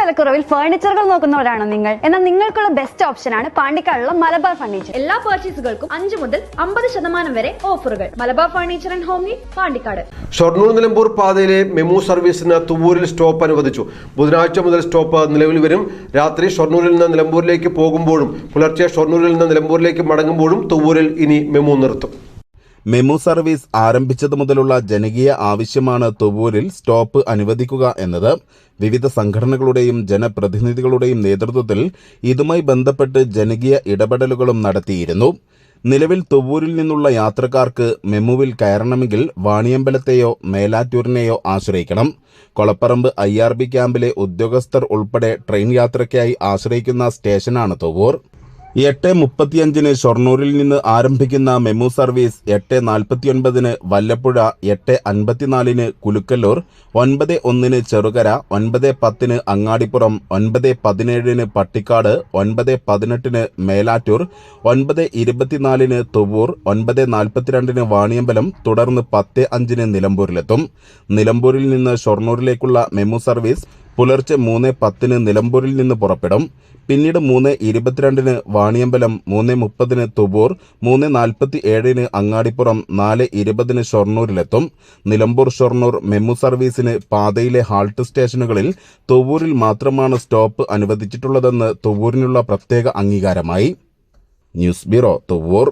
വിലക്കുറവിൽ ഫർണിച്ചറുകൾ നോക്കുന്നവരാണോ നിങ്ങൾ. എന്നാൽ നിങ്ങൾക്കുള്ള ബെസ്റ്റ് ഓപ്ഷൻ ആണ് പാണ്ടിക്കാടുള്ള മലബാർ ഫർണിച്ചർ എല്ലാ പർച്ചേസുകൾക്കും അഞ്ച് മുതൽ അമ്പത് ശതമാനം വരെ ഓഫറുകൾ Malabar furniture and home need Pandikkad. Shoranur Nilambur പാതയിലെ മെമു സർവീസിന് തുവൂരിൽ സ്റ്റോപ്പ് അനുവദിച്ചു. ബുധനാഴ്ച മുതൽ സ്റ്റോപ്പ് നിലവിൽ വരും. രാത്രി ഷൊർണൂരിൽ നിന്ന് നിലമ്പൂരിലേക്ക് പോകുമ്പോഴും പുലർച്ചെ ഷൊർണൂരിൽ നിന്ന് നിലമ്പൂരിലേക്ക് മടങ്ങുമ്പോഴും തുവൂരിൽ ഇനി മെമു നിർത്തും. മെമു സർവീസ് ആരംഭിച്ചതു മുതലുള്ള ജനകീയ ആവശ്യമാണ് തുവൂരിൽ സ്റ്റോപ്പ് അനുവദിക്കുക എന്നത്. വിവിധ സംഘടനകളുടെയും ജനപ്രതിനിധികളുടെയും നേതൃത്വത്തിൽ ഇതുമായി ബന്ധപ്പെട്ട് ജനകീയ ഇടപെടലുകളും നടത്തിയിരുന്നു. നിലവിൽ തുവൂരിൽ നിന്നുള്ള യാത്രക്കാർക്ക് മെമുവിൽ കയറണമെങ്കിൽ വാണിയമ്പലത്തെയോ മേലാറ്റൂരിനെയോ ആശ്രയിക്കണം. കൊളപ്പറമ്പ് ഐ ക്യാമ്പിലെ ഉദ്യോഗസ്ഥർ ഉൾപ്പെടെ ട്രെയിൻ യാത്രയ്ക്കായി ആശ്രയിക്കുന്ന സ്റ്റേഷനാണ് തുവൂർ. എട്ട് മുപ്പത്തിയഞ്ചിന് ഷൊർണൂരിൽ നിന്ന് ആരംഭിക്കുന്ന മെമു സർവീസ് എട്ട് നാൽപ്പത്തിയൊൻപതിന് വല്ലപ്പുഴ എട്ട് അൻപത്തിനാലിന് കുലുക്കല്ലൂർ ഒൻപത് ഒന്നിന് ചെറുകര ഒൻപത് പത്തിന് അങ്ങാടിപ്പുറം ഒൻപത് പതിനേഴിന് പട്ടിക്കാട് ഒൻപത് പതിനെട്ടിന് മേലാറ്റൂർ ഒൻപത് ഇരുപത്തിനാലിന് തുവൂർ ഒൻപത് നാൽപ്പത്തിരണ്ടിന് വാണിയമ്പലം തുടർന്ന് പത്ത് അഞ്ചിന് നിലമ്പൂരിലെത്തും. നിലമ്പൂരിൽ നിന്ന് ഷൊർണൂരിലേക്കുള്ള മെമു സർവീസ് പുലർച്ചെ മൂന്ന് പത്തിന് നിലമ്പൂരിൽ നിന്ന് പുറപ്പെടും. പിന്നീട് മൂന്ന് ഇരുപത്തിരണ്ടിന് വാണിയമ്പലം മൂന്ന് മുപ്പതിന് തുബൂർ മൂന്ന് നാൽപ്പത്തി ഏഴിന് അങ്ങാടിപ്പുറം നാല് ഇരുപതിന് ഷൊർണൂരിലെത്തും. നിലമ്പൂർ ഷൊർണൂർ മെമു സർവീസിന് പാതയിലെ ഹാൾട്ട് സ്റ്റേഷനുകളിൽ തുവൂരിൽ മാത്രമാണ് സ്റ്റോപ്പ് അനുവദിച്ചിട്ടുള്ളതെന്ന് തുവൂരിനുള്ള പ്രത്യേക അംഗീകാരമായി. News bureau Thuvur